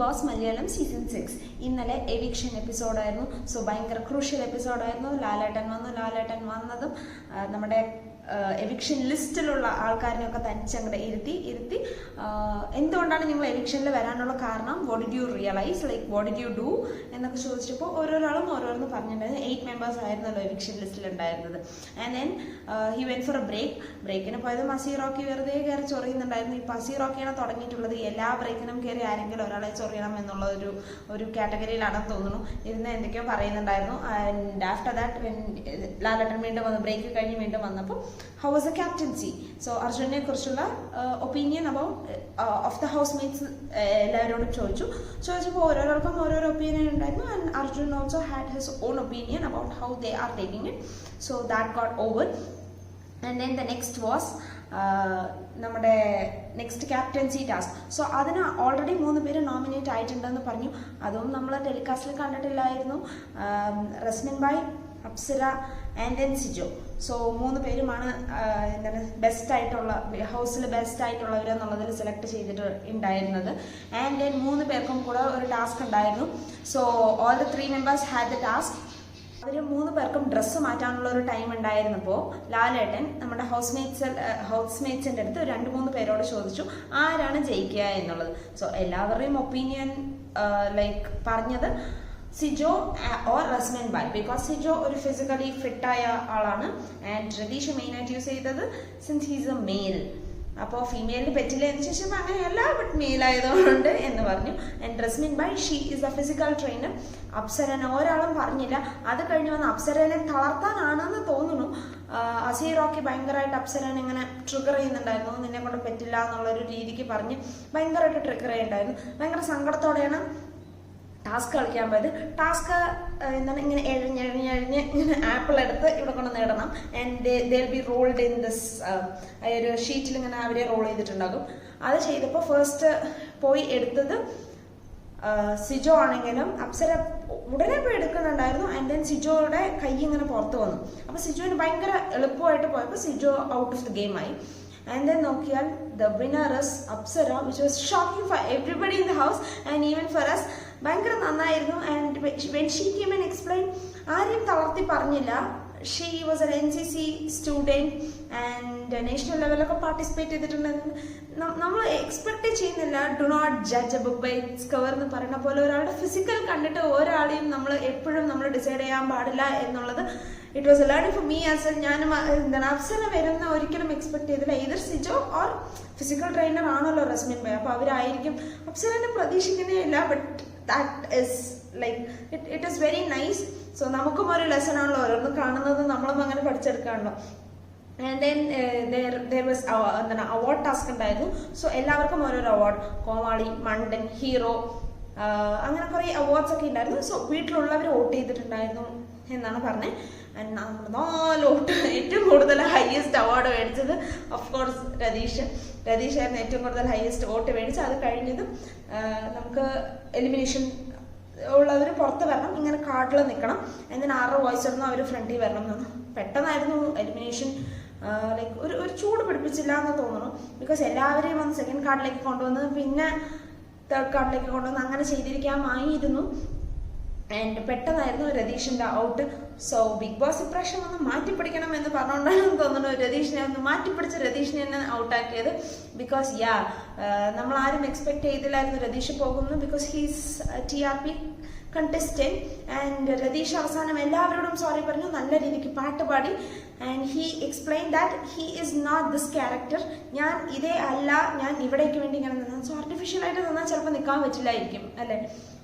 Boss Malayalam season six. ഇന്നലെ eviction എപ്പിസോഡായിരുന്നു. So ഭയങ്കര ക്രൂഷ്യൽ എപ്പിസോഡായിരുന്നു. ലാലേട്ടൻ വന്നു ലാലേട്ടൻ വന്നതും നമ്മുടെ എവിക്ഷൻ ലിസ്റ്റിലുള്ള ആൾക്കാരിനെയൊക്കെ തനിച്ചങ്ങടെ ഇരുത്തി ഇരുത്തി എന്തുകൊണ്ടാണ് നിങ്ങൾ എവിക്ഷനിൽ വരാനുള്ള കാരണം? Vote did you realise like vote did you do എന്നൊക്കെ ചോദിച്ചപ്പോൾ ഓരോരാളും ഓരോന്ന് പറഞ്ഞിട്ടുണ്ടായിരുന്നു. എയ്റ്റ് മെമ്പേഴ്സ് ആയിരുന്നല്ലോ എവിക്ഷൻ ലിസ്റ്റിൽ ഉണ്ടായിരുന്നത്. And then he when for a break ബ്രേക്കിന് പോയത് മസീറോക്കി വെറുതെ കയറി ചൊറിയുന്നുണ്ടായിരുന്നു. ഈ മസീറോക്കിയാണ് തുടങ്ങിയിട്ടുള്ളത്. എല്ലാ ബ്രേക്കിനും കയറി ആരെങ്കിലും ഒരാളെ ചൊറിയണം എന്നുള്ള ഒരു ഒരു കാറ്റഗറിയിലാണെന്ന് തോന്നുന്നു. ഇരുന്ന് എന്തൊക്കെയോ പറയുന്നുണ്ടായിരുന്നു. ആൻഡ് ആഫ്റ്റർ ദാറ്റ് ലാലട്ടൻ വീണ്ടും വന്ന്. ബ്രേക്ക് കഴിഞ്ഞ് വീണ്ടും വന്നപ്പോൾ how was a captaincy so അർജുനെ കുറിച്ചുള്ള opinion about of the housemates എല്ലാവരോടും ചോദിച്ചു. ചോദിച്ചപ്പോൾ ഓരോരോർക്കും ഓരോരോ ഒപ്പീനിയൻ ഉണ്ടായിരുന്നു. And Arjun also had his own opinion about how they are taking it so that got over and then the next was നമ്മുടെ next captaincy task so അതിന് already മൂന്ന് പേര് നോമിനേറ്റ് ആയിട്ടുണ്ടെന്ന് പറഞ്ഞു. അതും നമ്മൾ ടെലികാസ്റ്റിൽ കണ്ടിട്ടില്ലായിരുന്നു. റസ്മിൻ ബായ് അപ്സര ആൻഡ് സിജോ. സോ മൂന്ന് പേരുമാണ് എന്താണ് ബെസ്റ്റ് ആയിട്ടുള്ള ഹൗസിൽ ബെസ്റ്റ് ആയിട്ടുള്ളവരെന്നുള്ളതിൽ സെലക്ട് ചെയ്തിട്ട് ഉണ്ടായിരുന്നത്. ആൻഡ് ദെൻ മൂന്ന് പേർക്കും കൂടെ ഒരു ടാസ്ക് ഉണ്ടായിരുന്നു. So all the three members had the task അവർ മൂന്ന് പേർക്കും ഡ്രസ്സ് മാറ്റാനുള്ള ഒരു ടൈം ഉണ്ടായിരുന്നപ്പോൾ ലാലേട്ടൻ നമ്മുടെ ഹൗസ് മേറ്റ്സ് ഹൗസ് മേറ്റ്സിന്റെ അടുത്ത് രണ്ട് മൂന്ന് പേരോട് ചോദിച്ചു ആരാണ് ജയിക്കുക എന്നുള്ളത്. സോ എല്ലാവരുടെയും ഒപ്പീനിയൻ ലൈക്ക് പറഞ്ഞത്. സിജോ ഓർ റസ്മൻ ബായ്. ബിക്കോസ് സിജോ ഒരു ഫിസിക്കലി ഫിറ്റായ ആളാണ്. ആൻഡ് രതീഷ് മെയിനായിട്ട് യൂസ് ചെയ്തത് സിൻസ് ഹീസ് എ മെയിൽ അപ്പോൾ ഫീമെയിലിന് പറ്റില്ല എന്ന് ശേഷം അങ്ങനെയല്ല ബട്ട് മെയിൽ ആയതുകൊണ്ട് എന്ന് പറഞ്ഞു. And Resmin Bai she is a physical trainer അപ്സരൻ ഒരാളും പറഞ്ഞില്ല. അത് കഴിഞ്ഞ് വന്ന് അപ്സരനെ തളർത്താനാണെന്ന് തോന്നുന്നു. അസീ അസീറോക്കി ഭയങ്കരമായിട്ട് അപ്സരൻ ഇങ്ങനെ ട്രിഗർ ചെയ്യുന്നുണ്ടായിരുന്നു. നിന്നെ കൊണ്ട് പറ്റില്ല എന്നുള്ളൊരു രീതിക്ക് പറഞ്ഞ് ഭയങ്കരമായിട്ട് ട്രിഗർ ചെയ്യുന്നുണ്ടായിരുന്നു. ഭയങ്കര സങ്കടത്തോടെയാണ് ടാസ്ക് കളിക്കാൻ പോയത്. ടാസ്ക് എന്താണ്? ഇങ്ങനെ എഴഞ്ഞ് എഴഞ്ഞ് എഴഞ്ഞ് ഇങ്ങനെ ആപ്പിൾ എടുത്ത് ഇവിടെ കൊണ്ട് നേടണം and they be rolled in this ഒരു ഷീറ്റിൽ ഇങ്ങനെ അവരെ റോൾ ചെയ്തിട്ടുണ്ടാകും. അത് ചെയ്തപ്പോൾ ഫസ്റ്റ് പോയി എടുത്തത് സിജോ ആണെങ്കിലും അപ്സര ഉടനെ പോയി എടുക്കുന്നുണ്ടായിരുന്നു. ആൻഡ് ദെൻ സിജോയുടെ കൈ ഇങ്ങനെ പുറത്ത് വന്നു. അപ്പോൾ സിജോന് ഭയങ്കര എളുപ്പമായിട്ട് പോയപ്പോൾ Sijo out of the game ആയി. ആൻഡ് ദെൻ നോക്കിയാൽ the winner is Apsara which was shocking for everybody in the house and even for us ഭയങ്കര നന്നായിരുന്നു. And when she came and explain ആരെയും തളർത്തി പറഞ്ഞില്ല. She was N C C student and national ലെവലൊക്കെ participate ചെയ്തിട്ടുണ്ടെന്ന് നമ്മൾ expect ചെയ്യുന്നില്ല. Do not judge a book by its cover എന്ന് പറയുന്ന പോലെ ഒരാളുടെ ഫിസിക്കൽ കണ്ടിട്ട് ഒരാളെയും നമ്മൾ എപ്പോഴും നമ്മൾ ഡിസൈഡ് ചെയ്യാൻ പാടില്ല എന്നുള്ളത് it was learning for me as ഞാനും എന്താണ് അപ്സര വരുന്ന ഒരിക്കലും എക്സ്പെക്ട് ചെയ്തില്ല. Either Sijo or physical trainer ആണല്ലോ റസ്മിൻ ബൈ. അപ്പോൾ അവരായിരിക്കും. അപ്സരനെ പ്രതീക്ഷിക്കുന്നേ ഇല്ല but that is like it it is very nice so നമുക്കും ഒരു ലെസൺ ആണല്ലോ ഓരോന്ന് കാണുന്നത് നമ്മളൊന്നും അങ്ങനെ പഠിച്ചെടുക്കാണല്ലോ. വാസ് എന്താണ് അവാർഡ് ടാസ്ക് ഉണ്ടായിരുന്നു. സോ എല്ലാവർക്കും ഓരോരോ അവാർഡ് കോമാളി മണ്ടൻ ഹീറോ അങ്ങനെ കുറേ അവാർഡ്സ് ഒക്കെ ഉണ്ടായിരുന്നു. സോ വീട്ടിലുള്ളവർ വോട്ട് ചെയ്തിട്ടുണ്ടായിരുന്നു എന്നാണ് പറഞ്ഞത് നാല് വോട്ട് ഏറ്റവും കൂടുതൽ ഹയസ്റ്റ് അവാർഡ് മേടിച്ചത് ഓഫ് കോഴ്സ് രതീഷ്. രതീഷായിരുന്നു ഏറ്റവും കൂടുതൽ ഹയസ്റ്റ് വോട്ട് മേടിച്ചത്. അത് കഴിഞ്ഞതും നമുക്ക് എലിമിനേഷൻ ഉള്ളവർ പുറത്ത് വരണം ഇങ്ങനെ കാട്ടിൽ നിൽക്കണം എന്നിട്ട് ആറ് വോയിസ് ഇടുന്നു അവർ ഫ്രണ്ടിൽ വരണം എന്ന്. പെട്ടെന്നായിരുന്നു എലിമിനേഷൻ ലൈക്ക് ഒരു ഒരു ചൂട് പിടിപ്പിച്ചില്ല എന്ന് തോന്നുന്നു. ബിക്കോസ് എല്ലാവരെയും വന്ന് സെക്കൻഡ് കാർഡിലേക്ക് കൊണ്ടുവന്ന് പിന്നെ തേർഡ് കാർഡിലേക്ക് കൊണ്ടുവന്ന് അങ്ങനെ ചെയ്തിരിക്കാമായിരുന്നു ആൻഡ് പെട്ടെന്നായിരുന്നു രതീഷിന്റെ ഔട്ട് സോ ബിഗ് ബോസ് ഇപ്രാവശ്യം ഒന്ന് മാറ്റിപ്പിടിക്കണം എന്ന് പറഞ്ഞുകൊണ്ടാണ് തോന്നുന്നു രതീഷിനെ ഒന്ന് മാറ്റിപ്പിടിച്ച് രതീഷിനെ തന്നെ ഔട്ടാക്കിയത്. ബിക്കോസ് യാ നമ്മൾ ആരും എക്സ്പെക്ട് ചെയ്തില്ലായിരുന്നു രതീഷ് പോകുന്നു. Because he's T R P contestant and Ratheesh അവസാനം എല്ലാവരോടും സോറി പറഞ്ഞു. നല്ല രീതിക്ക് പാട്ട് പാടി. And he explain that he is not this character ഞാൻ ഇതേ അല്ല. ഞാൻ ഇവിടേക്ക് വേണ്ടി ഇങ്ങനെ നിന്നു. സോ ആർട്ടിഫിഷ്യൽ ആയിട്ട് നിന്നാൽ ചിലപ്പോൾ നിൽക്കാൻ പറ്റില്ലായിരിക്കും അല്ലേ?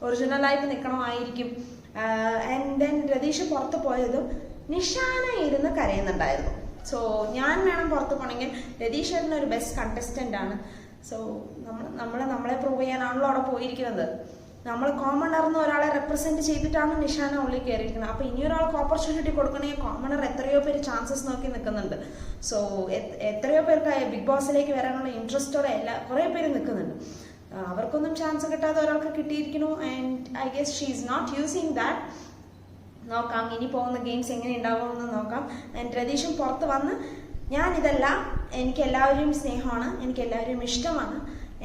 ഒറിജിനലായിട്ട് നിൽക്കണമായിരിക്കും ആൻഡ് ദെൻ രതീഷ് പുറത്ത് പോയതും നിഷാന ഇരുന്ന് കരയുന്നുണ്ടായിരുന്നു. സോ ഞാൻ വേണം പുറത്ത് പോകണമെങ്കിൽ രതീഷ് ഏട്ടൻ ഒരു ബെസ്റ്റ് കണ്ടസ്റ്റന്റ് ആണ്. സോ നമ്മൾ നമ്മൾ നമ്മളെ പ്രൂവ് ചെയ്യാനാണല്ലോ അവിടെ പോയിരിക്കുന്നത്. നമ്മൾ കോമണർ എന്ന് ഒരാളെ റെപ്രസെന്റ് ചെയ്തിട്ടാണ് നിഷാന ഉള്ളിൽ കയറിയിരിക്കുന്നത്. അപ്പൊ ഇനി ഒരാൾക്ക് ഓപ്പർച്യൂണിറ്റി കൊടുക്കണമെങ്കിൽ കോമണർ എത്രയോ പേര് ചാൻസസ് നോക്കി നിൽക്കുന്നുണ്ട്. സോ എത്രയോ പേർക്ക് ബിഗ് ബോസിലേക്ക് വരാനുള്ള ഇൻട്രസ്റ്റോടെ എല്ലാ കുറേ പേര് നിൽക്കുന്നുണ്ട്. അവർക്കൊന്നും ചാൻസ് കിട്ടാതെ ഒരാൾക്ക് കിട്ടിയിരിക്കുന്നു. And I guess she is not using that നോക്കാം ഇനി പോകുന്ന ഗെയിംസ് എങ്ങനെ ഉണ്ടാവുമെന്ന് നോക്കാം. ആൻഡ് രതീഷും പുറത്ത് വന്ന് ഞാൻ ഇതല്ല എനിക്ക് എല്ലാവരെയും സ്നേഹമാണ് എനിക്ക് എല്ലാവരെയും ഇഷ്ടമാണ്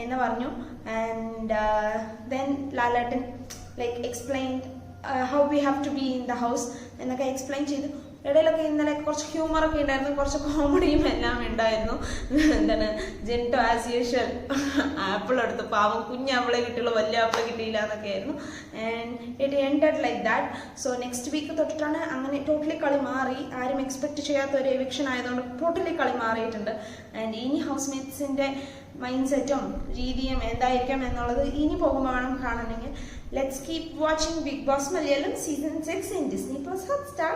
എന്ന് പറഞ്ഞു. And then Lalettan like explain how we have to be in the house എന്നൊക്കെ എക്സ്പ്ലെയിൻ ചെയ്തു. ഇടയിലൊക്കെ ഇന്നലെ കുറച്ച് ഹ്യൂമറൊക്കെ ഉണ്ടായിരുന്നു. കുറച്ച് കോമഡിയും എല്ലാം ഉണ്ടായിരുന്നു. എന്താണ് ജെന്റോ ആസ് യൂഷ്വൽ ആപ്പിൾ എടുത്ത് പാവം കുഞ്ഞ് ആപ്പിളെ കിട്ടിയുള്ളൂ വലിയ ആപ്പിളെ കിട്ടിയില്ല എന്നൊക്കെ ആയിരുന്നു. And it ended like that so next week തൊട്ടിട്ടാണ് അങ്ങനെ ടോട്ടലി കളി മാറി. ആരും എക്സ്പെക്ട് ചെയ്യാത്ത ഒരു എവിക്ഷൻ ആയതുകൊണ്ട് ടോട്ടലി കളി മാറിയിട്ടുണ്ട്. ആൻഡ് ഇനി ഹൗസ് മേറ്റ്സിന്റെ മൈൻഡ് സെറ്റും രീതിയും എന്തായിരിക്കാം എന്നുള്ളത് ഇനി പോകുമ്പോൾ വേണം കാണണമെങ്കിൽ let's keep watching Bigg Boss Malayalam season six in Disney plus Hotstar